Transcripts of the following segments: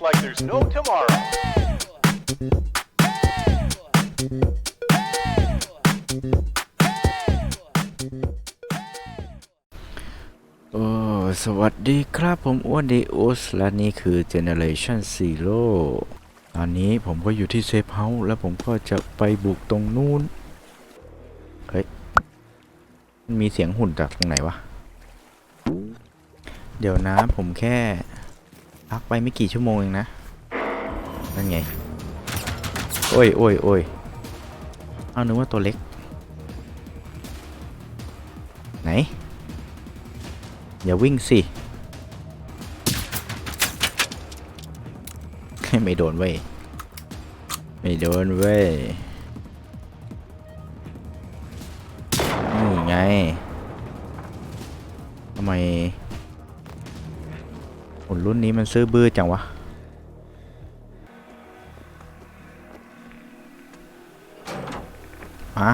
life like there's no tomorrow. โอ้สวัสดีครับผมอ้วนดีโอสและนี่คือ Generation Zero ตอนนี้ผมก็อยู่ที่เซฟเฮาส์แล้วผมก็จะไปบุกตรงนู้น เฮ้ย มีเสียงหุ่นจากตรงไหนวะ เดี๋ยวนะผมแค่ พักไปไม่กี่ชั่วโมงเองนะ นั่นไง โอ้ยโอ้ยโอ้ยเอานึกว่าตัวเล็ก ไหน อย่าวิ่งสิไม่โดนเว้ย ไม่โดนเว้ยนี่ไงทำไม หุ่นรุ่นนี้มันซื้อบื้อจังวะ มา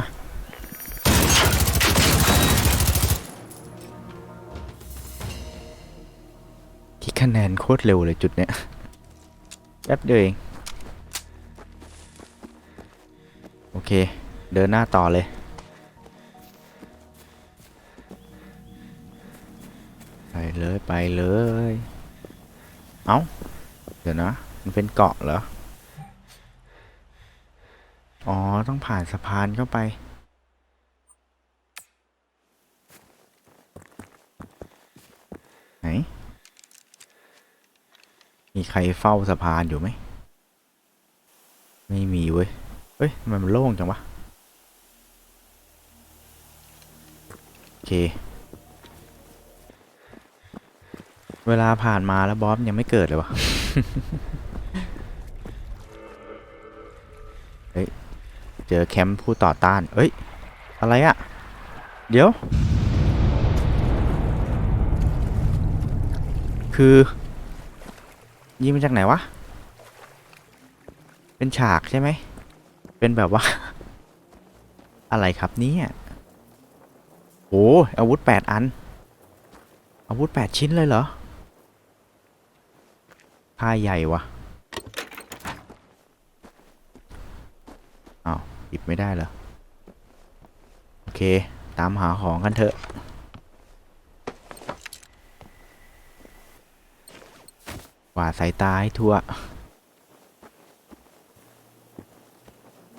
คิดคะแนนโคตรเร็วเลยจุดเนี้ย แป๊บเดียวเอง โอเค เดินหน้าต่อเลยไปเลย ไปเลย เอ้า เดี๋ยวนะ มันเป็นเกาะเหรอ อ๋อ ต้องผ่านสะพานเข้าไป ไหน มีใครเฝ้าสะพานอยู่ไหม ไม่มีเว้ย เฮ้ยทำไมมันโล่งจังวะ โอเค เวลาผ่านมาแล้วบอสยังไม่เกิดเลยวะเฮ้ย เจอแคมป์ผู้ต่อต้าน เอ้ย อะไรอะเดี๋ยว คือ ยิงมาจากไหนวะ เป็นฉากใช่ไหม เป็นแบบว่า อะไรครับเนี่ยโอ้อาวุธแปดอัน อาวุธแปดชิ้นเลยเหรอ ค่าใหญ่วะอ้าวหยิบไม่ได้เหรอ โอเค ตามหาของกันเถอะ กวาดสายตาให้ทั่ว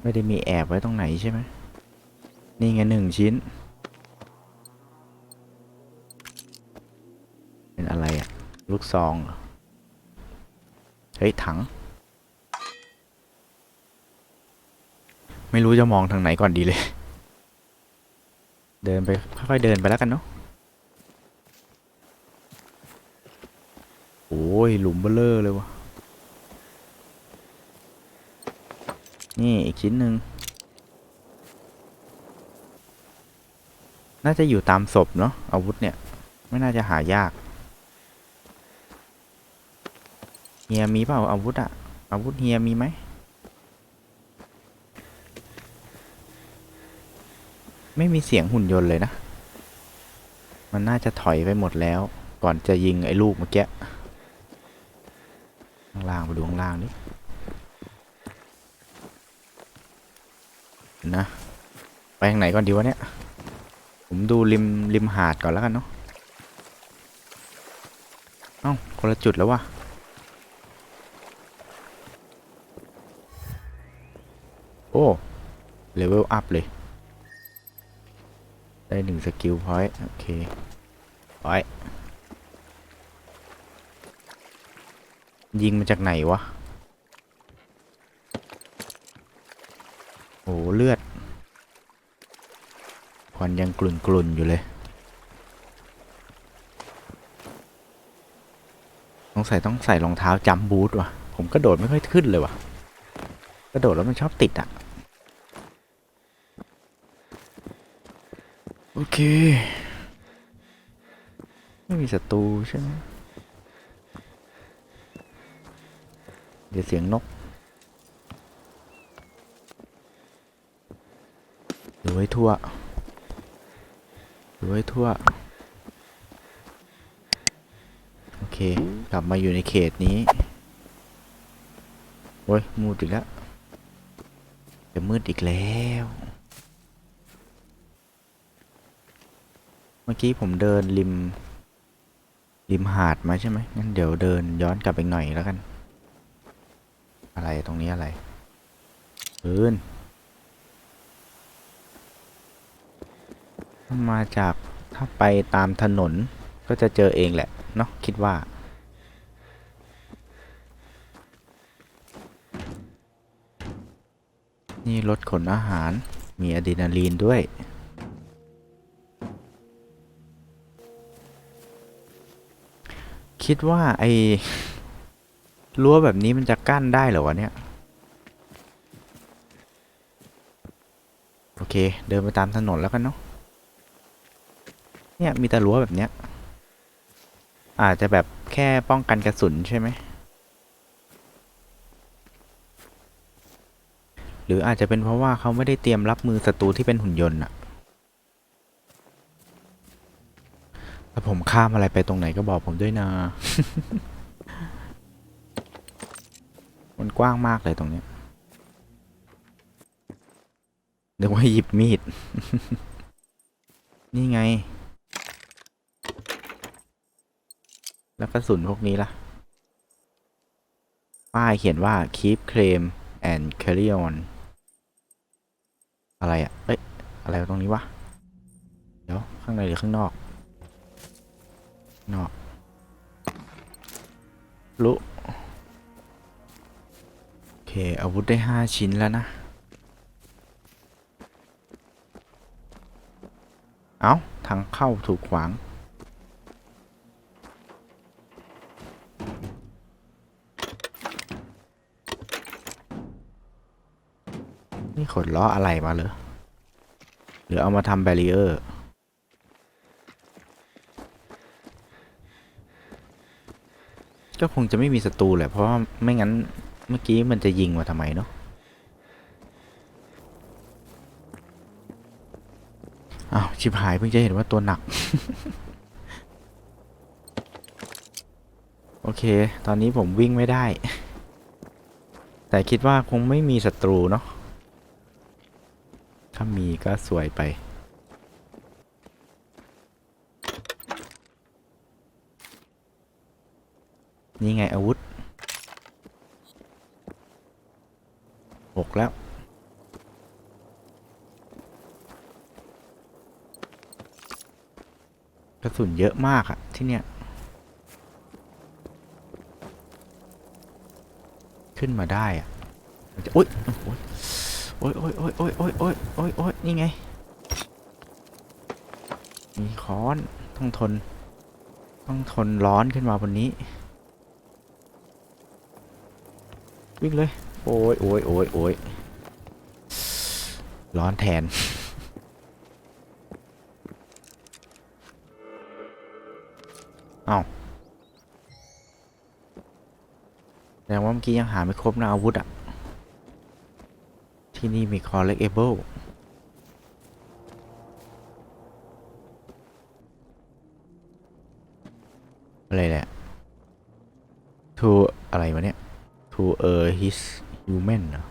ไม่ได้มีแอบไว้ตรงไหนใช่ไหม นี่ไงหนึ่งชิ้น เป็นอะไรอะลูกซองเหรอ ฮ้ยถัง ไม่รู้จะมองทางไหนก่อนดีเลย เดินไปค่อยๆเดินไปแล้วกันเนาะโอ้ยหลุมเบลเลอร์เลยวะนี่อีกชิ้นหนึ่งน่าจะอยู่ตามศพเนาะอาวุธเนี่ย ไม่น่าจะหายาก เฮียมีเปล่าอาวุธอะอาวุธเฮียมีไหม ไม่มีเสียงหุ่นยนต์เลยนะ มันน่าจะถอยไปหมดแล้ว ก่อนจะยิงไอ้ลูกเมื่อกี้ข้างล่างไปดูข้างล่างดิเห็นนะไปทางไหนก่อนดีวะเนี่ย ผมดูริมริมหาดก่อนแล้วกันเนาะเอ้าคนละจุดแล้ววะ โอ้เลเวลอัพเลย ได้หนึ่งสกิลพอยต์โอเคพอยต์ยิงมาจากไหนวะ โอ้เลือด ควันยังกลุ่นกลุ่นๆอยู่เลยสงสัยต้องใส่รองเท้าจัมบูทว่ะ ผมกระโดดไม่ค่อยขึ้นเลยว่ะ กระโดดแล้วมันชอบติดอะอ เค ไม่มีศัตรูใช่ไหมเดี๋ยวเสียงนกดูให้ทั่วดูให้ทั่ว โอเค กลับมาอยู่ในเขตนี้ โอ้ยมืดอีกแล้วจะมืดอีกแล้ว เมื่อกี้ผมเดินริม ริมหาดมาใช่ไหมงั้นเดี๋ยวเดินย้อนกลับไปหน่อยแล้วกัน อะไรตรงนี้อะไรปืนถ้ามาจากถ้าไปตามถนนก็จะเจอเองแหละ เนาะคิดว่า นี่รถขนอาหารมีอะดรีนาลีนด้วย คิดว่าไอ้รั้วแบบนี้มันจะกั้นได้เหรอวะเนี่ย โอเค เดินไปตามถนนแล้วกันเนาะเนี่ย มีแต่รั้วแบบเนี้ย อาจจะแบบแค่ป้องกันกระสุนใช่ไหม หรืออาจจะเป็นเพราะว่าเขาไม่ได้เตรียมรับมือศัตรูที่เป็นหุ่นยนต์อะถ้าผม ข้ามอะไรไปตรงไหนก็บอกผมด้วยนะมันกว้างมากเลยตรงนี้นึกว่าหยิบมีด นี่ไง แล้วกระสุนพวกนี้ล่ะ ป้ายเขียนว่า keep claim and carry on อะไรอะเอ้ยอะไรตรงนี้วะ เดี๋ยว ข้างในหรือข้างนอก นอกลุโอเค อาวุธได้ห้าชิ้นแล้วนะ เอาทางเข้าถูกขวาง นี่ขนล้ออะไรมาเหรอหรือเอามาทำแบรีเออร์ ก็คงจะไม่มีศัตรูแหละ เพราะว่าไม่งั้นเมื่อกี้มันจะยิงมาทำไมเนาะอ้าวชิบหายเพิ่งจะเห็นว่าตัวหนัก โอเค ตอนนี้ผมวิ่งไม่ได้ แต่คิดว่าคงไม่มีศัตรูเนาะถ้ามีก็สวยไป นี่ไงอาวุธหกแล้ว กระสุนเยอะมากอะที่เนี้ยขึ้นมาได้อะจะโอ๊ยโอ๊ยโอ๊ยโอ๊ยโอ๊ยโอ๊ยโอ๊ยโอ๊ยโอ๊ยนี่ไง มีค้อน ต้องทน ต้องทนร้อนขึ้นมาบนนี้ วิ่งเลย โอ้ยโอ้ยโอ้ยโอ้ยร้อนแทน เอาแสดงว่าเมื่อกี้ยังหาไม่ครบนะอาวุธอะที่นี่มี collectible อะไรแหละ to อะไรวะเนี่ย to a his human เหรอ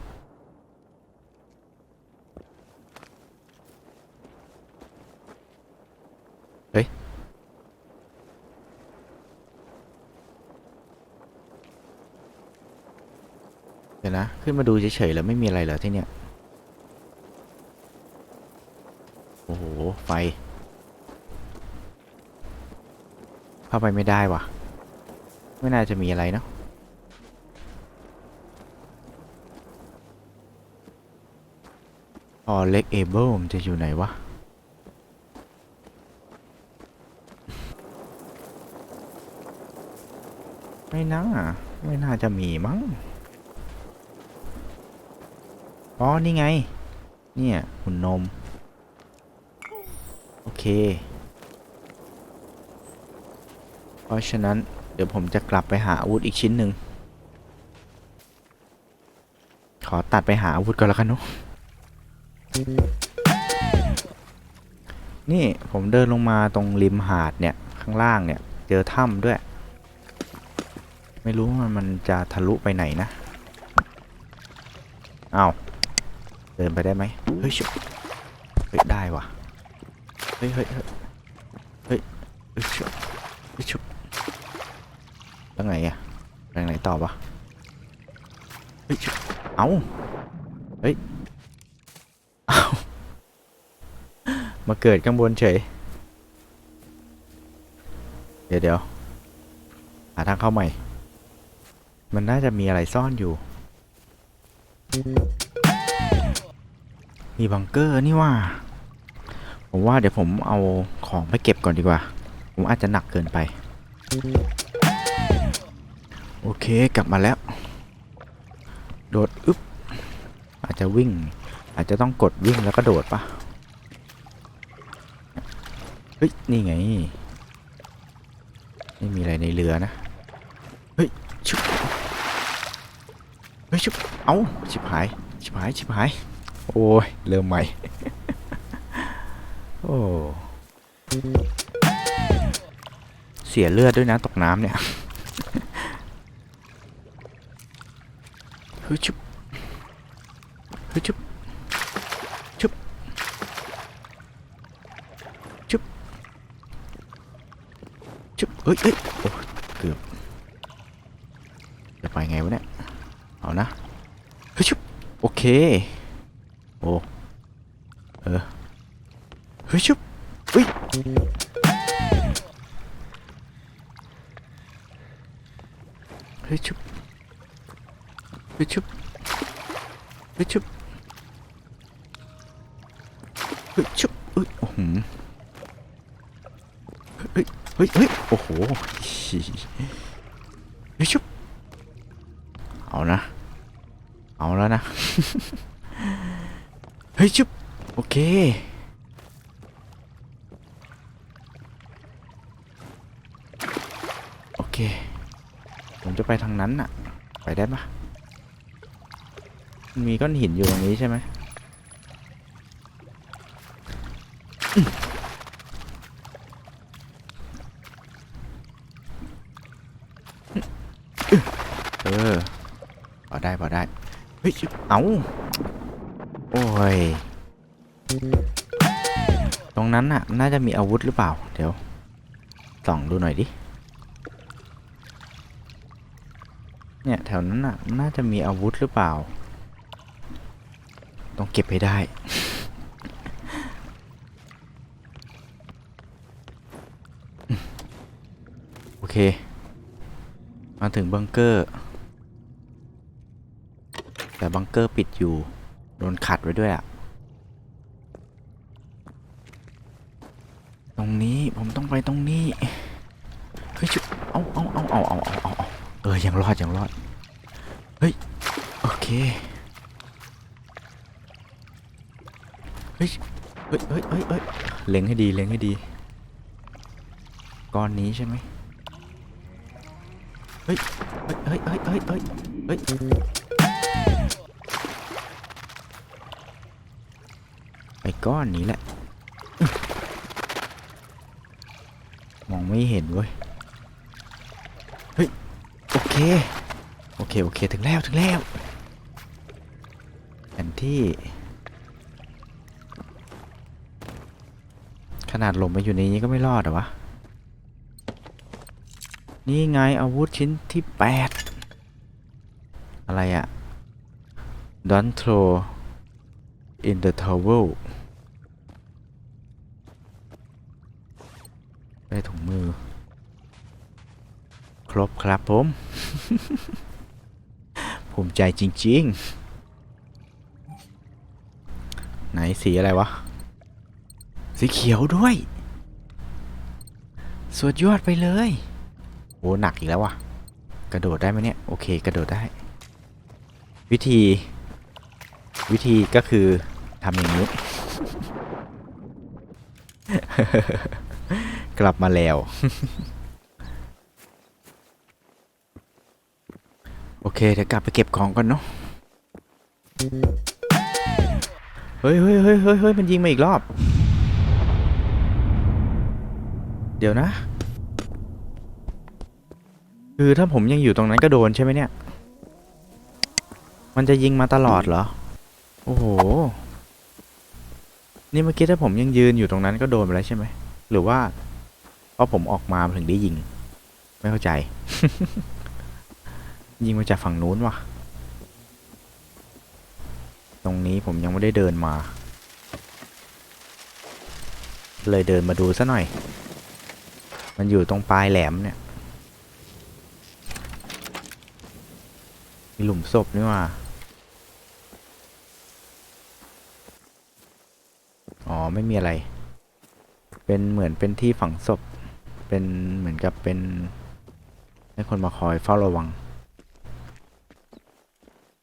เฮ้ย เดี๋ยวนะ ขึ้นมาดูเฉยๆแล้วไม่มีอะไรเหรอที่เนี่ย โอ้โห ไฟ เข้าไปไม่ได้ว่ะ ไม่น่าจะมีอะไรเนาะ อเล็กเอเบิลมันจะอยู่ไหนวะ ไม่น่า ไม่น่าจะมีมั้ง อ๋อ นี่ไง เนี่ยหุ่นนม โอเค เพราะฉะนั้นเดี๋ยวผมจะกลับไปหาอาวุธอีกชิ้นหนึ่ง ขอตัดไปหาอาวุธก่อนแล้วกันเนาะ นี่ผมเดินลงมาตรงริมหาดเนี่ยข้างล่างเนี่ย เจอถ้ำด้วย ไม่รู้ว่ามันจะทะลุไปไหนนะเอาเดินไปได้ไหมเฮ้ยชเฮ้ยได้ว่ะเฮ้ยเฮ้ยเฮ้ยเฮ้ยชุบเฮ้ยชุบแล้วไงอะไปไหนต่อวะเฮ้ยชุบเอาเฮ้ยเอา มาเกิดข้างบนเฉย เดี๋ยวเดี๋ยวหาทางเข้าใหม่ มันน่าจะมีอะไรซ่อนอยู่ มีบังเกอร์นี่ว่า ผมว่าเดี๋ยวผมเอาของไปเก็บก่อนดีกว่า ผมอาจจะหนักเกินไป โอเคกลับมาแล้ว โดด อึ๊บ อาจจะวิ่ง อาจจะต้องกดวิ่งแล้วก็โดดปะ ฮ้ย นี่ไง ไม่มีอะไรในเรือนะ เฮ้ยชุบเฮ้ยชุบเอ้าชิบหาย ชิบหาย ชิบหาย โอ้ย เริ่มใหม่ โอ้ เสียเลือดด้วยนะ ตกน้ำเนี่ย เฮ้ยชุบ เฮ้ย ชุบ ชุบ ชุบ ชุบ เฮ้ยเฮ้ยโอ้เกือบจะไปไงวะเนี่ย เอานะเฮ้ยชุบโอเค นะ เอาแล้วนะ เฮ้ยชุบโอเค โอเค ผมจะไปทางนั้นน่ะ ไปได้ปะมันมีก้อนหินอยู่ตรงนี้ใช่ไหมอืมเออ พอได้พอได้ เฮ้ย เอาโอ้ย ตรงนั้นน่ะ น่าจะมีอาวุธหรือเปล่า เดี๋ยว ส่องดูหน่อยดิ เนี่ย แถวนั้นน่ะ น่าจะมีอาวุธหรือเปล่า ต้องเก็บให้ได้โอเค มาถึงบังเกอร์ แต่บังเกอร์ปิดอยู่ โดนขัดไว้ด้วยอะตรงนี้ผมต้องไปตรงนี้ เฮ้ยชุเอาเอาเอาเอาเอาเอาเอาเออ ยังรอด ยังรอด เฮ้ย โอเค เฮ้ย เฮ้ยเฮ้ยเฮ้ยเล็งให้ดี เล็งให้ดี ก้อนนี้ใช่ไหมเฮ้ย เฮ้ย เฮ้ย เฮ้ย เฮ้ย เฮ้ย ก้อนนี้แหละ มองไม่เห็นเว้ย เฮ้ย โอเค โอเค โอเค ถึงแล้ว ถึงแล้วแผนที่ ขนาดลมมาอยู่ในนี้ก็ไม่รอดหรอวะ นี่ไงอาวุธชิ้นที่8อะไรอะ Don't throw in the towel ได้ถุง มือ ครบครับผม ภูมิใจจริง ๆ ไหนสีอะไรวะ สีเขียวด้วย สุดยอดไปเลย โอ้ หนักอีกแล้ววะกระโดดได้ไหมเนี่ย โอเค กระโดดได้ วิธี วิธีก็คือทำอย่างนี้ กลับมาแล้ว โอเค เดี๋ยวกลับไปเก็บของก่อนเนาะเฮ้ยเฮ้ยเฮ้ยเฮ้ยเฮ้ยมันยิงมาอีกรอบ เดี๋ยวนะ คือถ้าผมยังอยู่ตรงนั้นก็โดนใช่ไหมเนี่ย มันจะยิงมาตลอดเหรอ โอ้โห นี่เมื่อกี้ถ้าผมยังยืนอยู่ตรงนั้นก็โดนไปแล้วใช่ไหม หรือว่า เพราะผมออกมาถึงได้ยิง ไม่เข้าใจ ยิงมาจากฝั่งนู้นวะตรงนี้ผมยังไม่ได้เดินมา เลยเดินมาดูซะหน่อย มันอยู่ตรงปลายแหลมเนี่ย มีหลุมศพนี่ว่าอ๋อ ไม่มีอะไร เป็นเหมือนเป็นที่ฝังศพ เป็นเหมือนกับเป็นให้คนมาคอยเฝ้าระวัง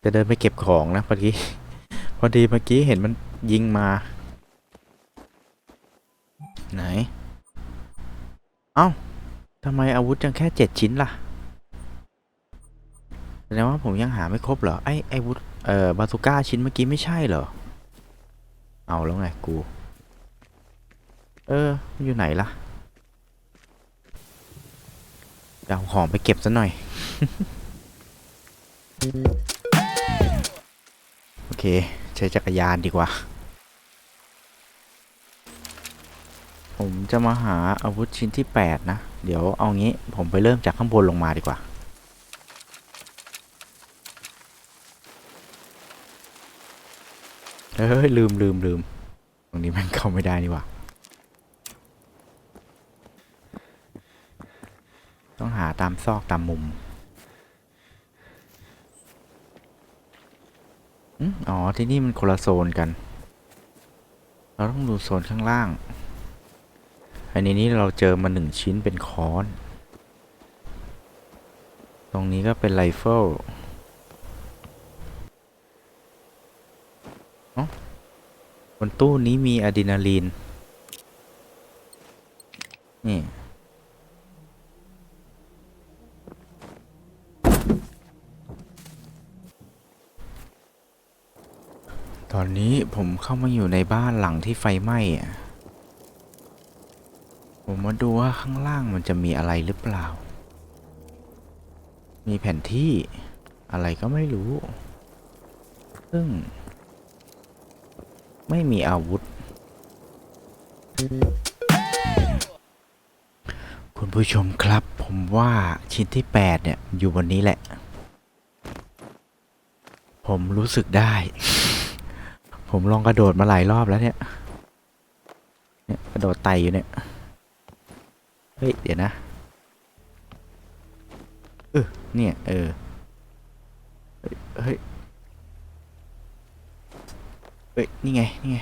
จะเดินไปเก็บของนะพอดีพอดีเมื่อกี้เห็นมันยิงมา ไหน เอ้าทำไมอาวุธยังแค่เจ็ดชิ้นล่ะแสดงว่าผมยังหาไม่ครบเหรอ ไอ้ไอ้วุธเอ่อบาซูก้าชิ้นเมื่อกี้ไม่ใช่เหรอ เอาแล้วไงกู เออ อยู่ไหนล่ะ จะเอาของไปเก็บซะหน่อย โอเค ใช้จักรยานดีกว่า ผมจะมาหาอาวุธชิ้นที่ 8 นะ เดี๋ยวเอางี้ผมไปเริ่มจากข้างบนลงมาดีกว่าเฮ้ยลืมลืมลืมตรงนี้มันเข้าไม่ได้นี่ว่า ตามซอกตามมุมอ๋อ ที่นี่มันคนละโซนกัน เราต้องดูโซนข้างล่าง อันนี้นี่เราเจอมาหนึ่งชิ้นเป็นค้อน ตรงนี้ก็เป็นไรเฟิลเอ้าบนตู้นี้มีอะดรีนาลีน นี่ อนนี้ผมเข้ามาอยู่ในบ้านหลังที่ไฟไหม้อะผมมาดูว่าข้างล่างมันจะมีอะไรหรือเปล่า มีแผนที่อะไรก็ไม่รู้ ซึ่ง ไม่มีอาวุธ คุณผู้ชมครับ ผมว่าชิ้นที่ 8 เนี่ย อยู่บนนี้แหละ ผมรู้สึกได้ ผมลองกระโดดมาหลายรอบแล้วเนี่ย เนี่ยกระโดดไต่อยู่เนี่ย เฮ้ย เดี๋ยวนะเออเนี่ย เออ เฮ้ย เฮ้ย นี่ไง นี่ไง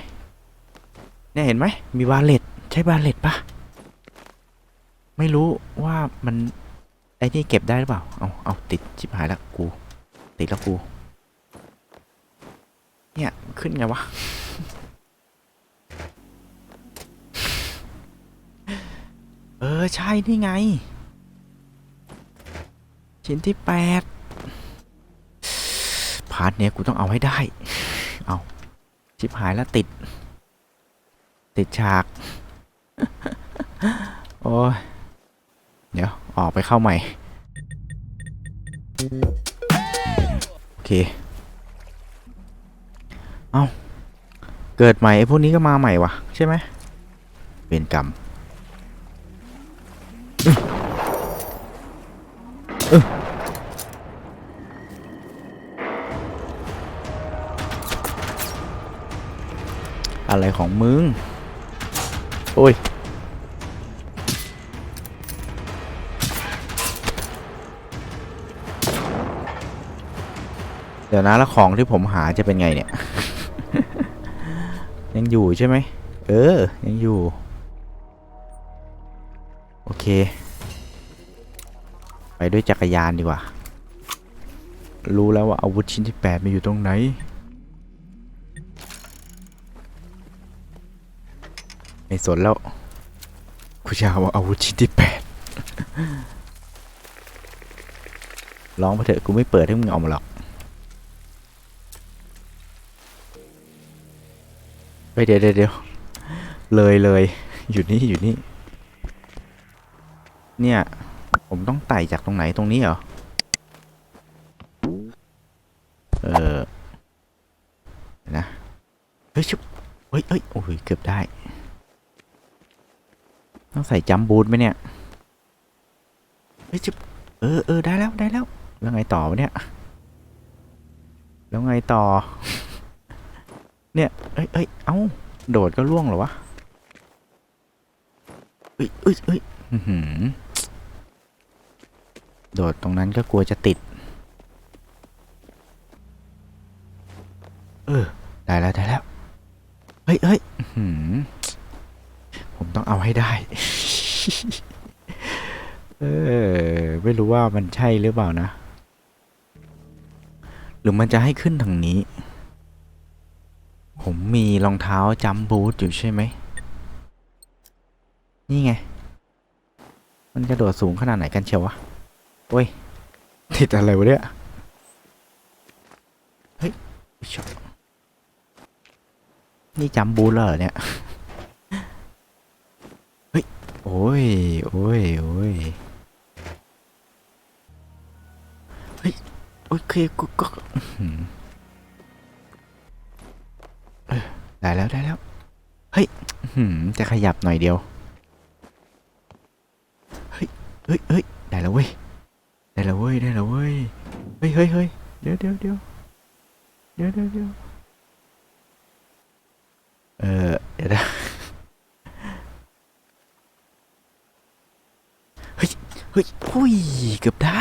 เนี่ยเห็นไหม มีบาเลตใช่บาเลตปะไม่รู้ว่ามัน ไอ้นี่เก็บได้หรือเปล่า เอาเอาติดชิบหายล้วกู ติดแล้วกู เนี่ย ขึ้นไงวะ เออ ใช่นี่ไง ชิ้นที่แปดพาร์ทเนี้ยกูต้องเอาให้ได้ เอาชิบหายแล้วติด ติดฉาก โอ้ย เดี๋ยว ออกไปเข้าใหม่ โอเค เอาเกิดใหม่ไอ้พวกนี้ก็มาใหม่วะใช่ไหมเป็นกรรมอะไรของมึง โอ้ย เดี๋ยวนะแล้วของที่ผมหาจะเป็นไงเนี่ย ยังอยู่ใช่ไหม เออ ยังอยู่ โอเค ไปด้วยจักรยานดีกว่า รู้แล้วว่าอาวุธชิ้นที่แปดมันอยู่ตรงไหน ไม่สนแล้วกูจะเอาอาวุธชิ้นที่แปดร้องไปเถอะกูไม่เปิดให้มึงเอามาหรอก ฮ้ยเดี๋ยวเดี๋ยวเลยเลยอยู่นี่อยู่นี่ เนี่ย ผมต้องไต่จากตรงไหนตรงนี้เหรอ เออนะ เฮ้ยชุบเฮ้ยเฮ้ยโอ้ยเกือบได้ ต้องใส่จัมบูทไหมเนี่ย เฮ้ยชุบเออเออได้แล้วได้แล้ว แล้วไงต่อวะเนี่ย แล้วไงต่อ เนี่ยเอ้ยเอ้ยเอ้า โดดก็ล่วงเหรอวะเอ้ยเอ้ยเอ้ยโดดตรงนั้นก็กลัวจะติด เออ ได้แล้วได้แล้ว เฮ้ยเฮ้ยผมต้องเอาให้ได้ เออ ไม่รู้ว่ามันใช่หรือเปล่านะ หรือมันจะให้ขึ้นทางนี้ ผมมีรองเท้าจัมบูทอยู่ใช่ไหม นี่ไง มันกระโดดสูงขนาดไหนกันเชียววะโอ้ย ติดอะไรวะเนี่ย เฮ้ยนี่จัมบูทแล้วเหรอเนี่ย เฮ้ย โอ้ย โอ้ย โอ้ยเฮ้ย โอเคกูก็ ได้แล้วได้แล้ว เฮ้ยจะขยับหน่อยเดียว เฮ้ยเฮ้ยเฮ้ยได้แล้วเว้ย ได้แล้วเว้ย ได้แล้วเว้ย เฮ้ยเฮ้ยเฮ้ยเดี๋ยวเดี๋ยวเดี๋ยวเดี๋ยวเดี๋ยวเดี๋ยวเออเดี๋ยวนะเฮ้ย เฮ้ยอุ้ย เกือบได้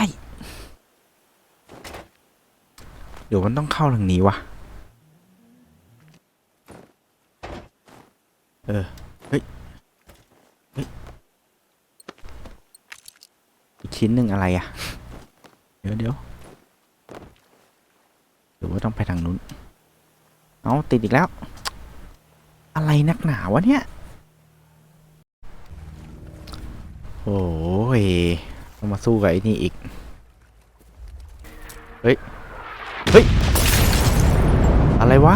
เดี๋ยวมันต้องเข้าทางนี้วะ เออ เฮ้ย เฮ้ย อีกชิ้นหนึ่งอะไรอะเดี๋ยวเดี๋ยวหรือว่าต้องไปทางนู้น เอาติดอีกแล้ว อะไรนักหนาวะเนี่ย โอ้ยต้องมาสู้กับไอ้นี่อีก เฮ้ย เฮ้ย อะไรวะ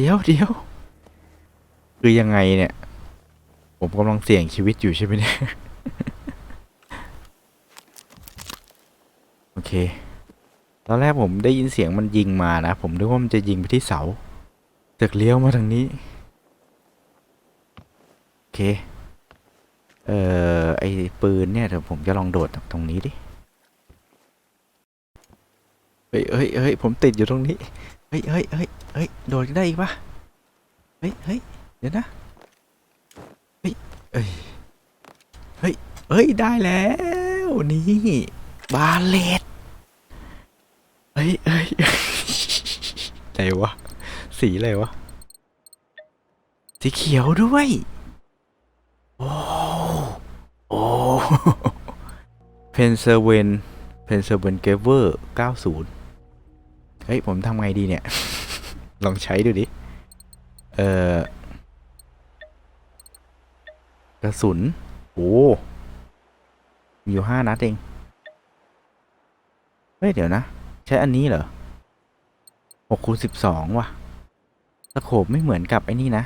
เดี๋ยวเดี๋ยวคือยังไงเนี่ย ผมกำลังเสี่ยงชีวิตอยู่ใช่ไหมเนี่ย โอเค ตอนแรกผมได้ยินเสียงมันยิงมานะ ผมนึกว่ามันจะยิงไปที่เสาตึกเลี้ยวมาทางนี้ โอเค เอ่อ ไอปืนเนี่ยเดี๋ยวผมจะลองโดดตรงนี้ดิ เฮ้ยเฮ้ยเฮ้ยผมติดอยู่ตรงนี้ เฮ้ยเฮ้ยเฮ้ยเฮ้ยโดดได้อีกปะเฮ้ยเฮ้ยเดี๋ยวนะ เฮ้ยเอ้ย เฮ้ย เฮ้ย ได้แล้ว นี่ บาเลตเฮ้ยเฮ้ยอะไรวะ สีอะไรวะ สีเขียวด้วย โอ้ โอ้เพนเซเวนเพนเซเวนเกเวอร์90 เฮ้ยผมทำไงดีเนี่ย ลองใช้ดูดิ เออกระสุน โอ้มีอยู่ห้านัดเอง เฮ้ย เดี๋ยวนะ ใช้อันนี้เหรอหกคูณสิบสองว่ะสโคบไม่เหมือนกับไอ้นี่นะ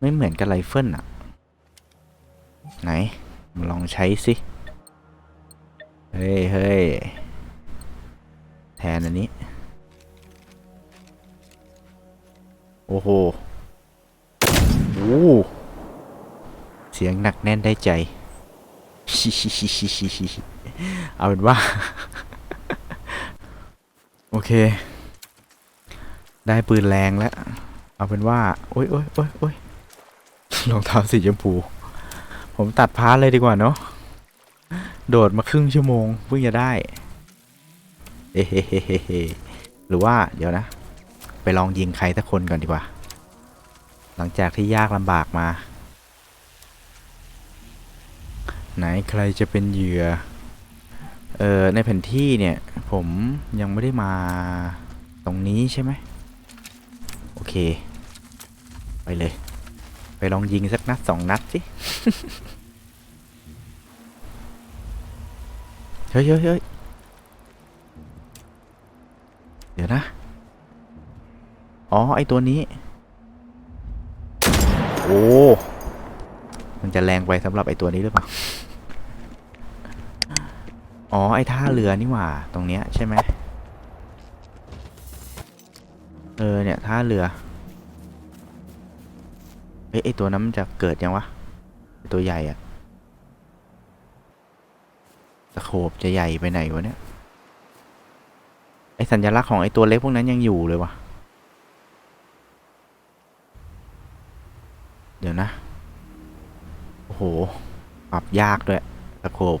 ไม่เหมือนกับไรเฟิลอะไหน มาลองใช้สิ เฮ้ยเฮ้ยแทนอันนี้ โอ้โหโอ้เสียงหนักแน่นได้ใจ เอาเป็นว่า โอเค ได้ปืนแรงแล้ว เอาเป็นว่า โอ้ยโอ้ยโอ้ยโอ้ยรองเท้าสีชมพู ผมตัดพาร์ทเลยดีกว่าเนาะ โดดมาครึ่งชั่วโมงเพิ่งจะได้ เฮ้เฮ้เฮ้เฮ้เฮ้หรือว่าเดี๋ยวนะ ไปลองยิงใครสักคนก่อนดีกว่า หลังจากที่ยากลำบากมา ไหนใครจะเป็นเหยื่อ เอ่อ ในแผนที่เนี่ย ผมยังไม่ได้มาตรงนี้ใช่ไหม โอเค ไปเลย ไปลองยิงสักนัดสองนัดสิ เฮ้ยเฮ้ยเฮ้ยเดี๋ยวนะ อ๋อ ไอตัวนี้ โอ้ มันจะแรงไปสำหรับไอตัวนี้หรือเปล่า อ๋อ ไอท่าเรือนี่หว่า ตรงเนี้ยใช่ไหม เออเนี่ยท่าเรือ เอ้ยไอตัวนั้นมันจะเกิดยังวะ ตัวใหญ่อะตะโขบจะใหญ่ไปไหนวะเนี่ย ไอสัญลักษณ์ของไอตัวเล็กพวกนั้นยังอยู่เลยวะ เดี๋ยวนะ โอ้โห ปรับยากด้วยตะโขบ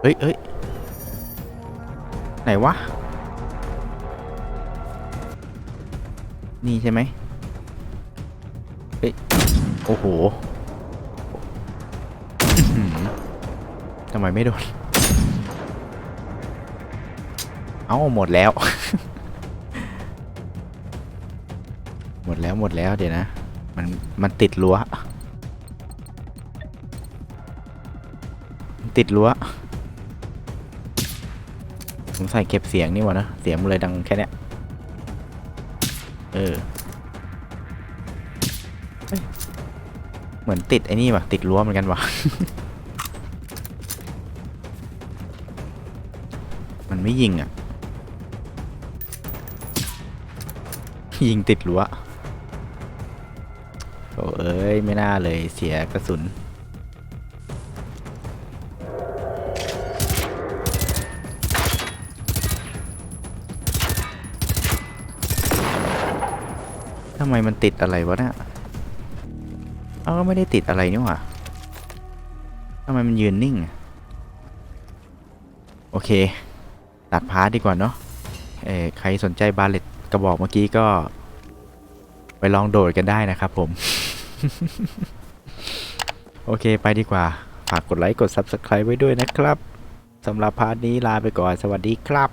เฮ้ยเฮ้ยไหนวะ นี่ใช่ไหมเฮ้ย โอ้โหทำไมไม่โดน เอาหมดแล้ว มดแล้วหมดแล้วเดี๋ยวนะ มันมันติดรั้วติดรั้วผมใส่เก็บเสียงนี่หวะนะ เสียงมันเลยดังแค่เนี้ยเออเหมือนติดไอ้นี่ว่ะติดรั้วเหมือนกันว่ะมันไม่ยิงอะ ยิงติดรั้ว อ้เอ้ย ไม่น่าเลยเสียกระสุน ทำไมมันติดอะไรวะเนี่ยเอาก็ไม่ได้ติดอะไรนี่หว่าทำไมมันยืนนิ่ง โอเค ตัดพาร์ทดีกว่าเนาะเออใครสนใจบาเลตกระบอกเมื่อกี้ก็ ไปลองโดดกันได้นะครับผม โอเคไปดีกว่า ฝากกดไลค์กด Subscribe ไว้ด้วยนะครับสำหรับพาร์ทนี้ลาไปก่อน สวัสดีครับ